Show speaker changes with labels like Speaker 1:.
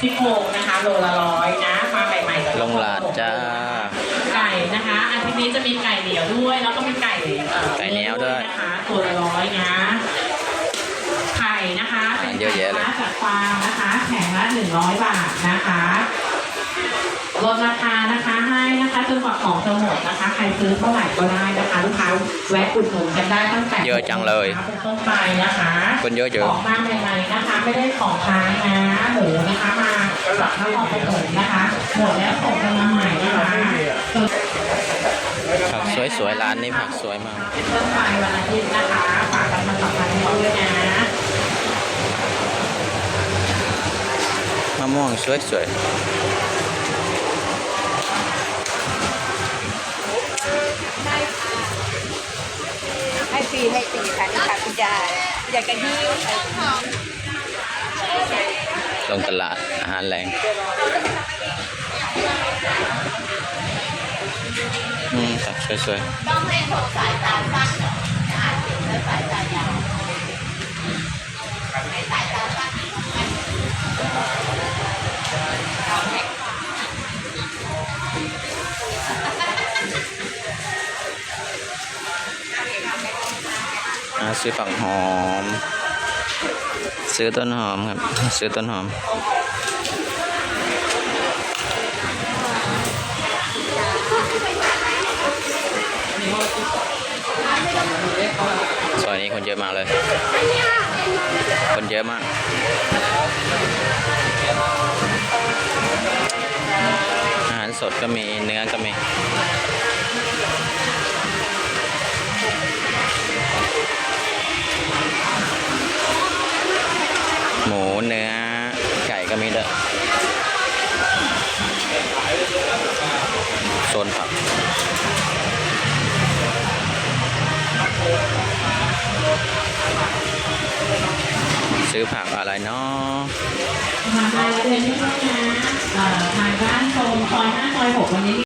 Speaker 1: ซี่โครงนะคะโลละร้อยนะ มาใหม่ๆจาก
Speaker 2: ลงหลาดจ้า
Speaker 1: ไก่นะคะอาทิตย์นี้จะมีไก่เหนียวด้วย แล้วก็มีไก่เอ่อ
Speaker 2: ไก่เหนียวด้วย
Speaker 1: นะคะตัวละร้อยนะไข่นะคะเป็น
Speaker 2: เยอะแยะเลย
Speaker 1: ไข่จากฟาร์มนะคะแผงละหนึ่งร้อยบาทนะคะลดราคานะคะให้นะคะจนกว่าของจะหมดนะคะ ใครซื้อเท่าไหร่ก็ได้นะคะ ลูกค้าแวะอุดหนุนกันได้ตั้งแต่
Speaker 2: เยอะจังเลย
Speaker 1: เป็นต้นไปนะคะ
Speaker 2: คนเยอะเยอะ
Speaker 1: ของมาใหม่ๆนะคะ ไม่ได้ของค้างนะหมูนะคะมาจากนครปฐมนะคะหมดแล้วส่งกันมาใหม่นะคะ
Speaker 2: ผักสวยๆร้านนี้ผักสวยมาก
Speaker 1: เป็นต้นไปวันอาทิตย์นะคะฝากกันมาสัมพันธ์กันด้วยนะ
Speaker 2: มะม่วงสวย
Speaker 3: ให้ฟรีให้ฟรีค่ะนี่ค่ะคุณยาย อยากจะหิ้วค่
Speaker 2: ลงตลาดอาหารแรงอืมผักสวยๆ ซื้อผักหอม ซื้อต้นหอมครับ ซื้อต้นหอม ซอยนี้คนเยอะมากเลย คนเยอะมากอาหารสดก็มีเนื้อก็มี หมูเนื้อไก่ก็มีด้อโซนผักซื้อผักอะไรเนาะ
Speaker 1: มาทานเดือนนี้ด้วยนะทางร้านโซนซอย5ซอย6วันนี้